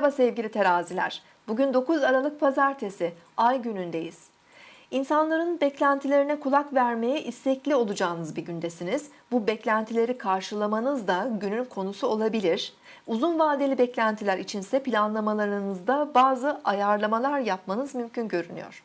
Merhaba sevgili teraziler. Bugün 9 Aralık Pazartesi, ay günündeyiz. İnsanların beklentilerine kulak vermeye istekli olacağınız bir gündesiniz. Bu beklentileri karşılamanız da günün konusu olabilir. Uzun vadeli beklentiler içinse planlamalarınızda bazı ayarlamalar yapmanız mümkün görünüyor.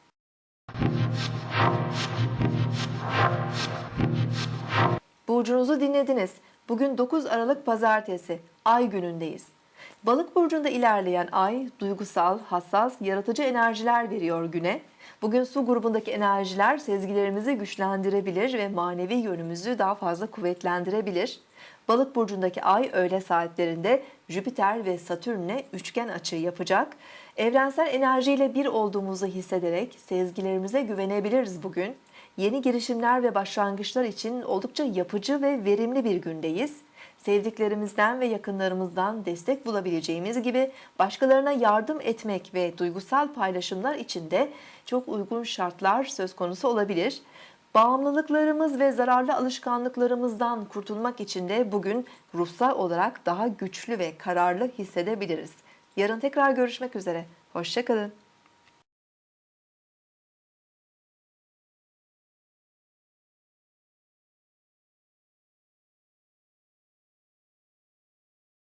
Burcunuzu dinlediniz. Bugün 9 Aralık Pazartesi, ay günündeyiz. Balık burcunda ilerleyen ay duygusal, hassas, yaratıcı enerjiler veriyor güne. Bugün su grubundaki enerjiler sezgilerimizi güçlendirebilir ve manevi yönümüzü daha fazla kuvvetlendirebilir. Balık burcundaki ay öğle saatlerinde Jüpiter ve Satürn'le üçgen açı yapacak. Evrensel enerjiyle bir olduğumuzu hissederek sezgilerimize güvenebiliriz bugün. Yeni girişimler ve başlangıçlar için oldukça yapıcı ve verimli bir gündeyiz. Sevdiklerimizden ve yakınlarımızdan destek bulabileceğimiz gibi başkalarına yardım etmek ve duygusal paylaşımlar için de çok uygun şartlar söz konusu olabilir. Bağımlılıklarımız ve zararlı alışkanlıklarımızdan kurtulmak için de bugün ruhsal olarak daha güçlü ve kararlı hissedebiliriz. Yarın tekrar görüşmek üzere. Hoşçakalın.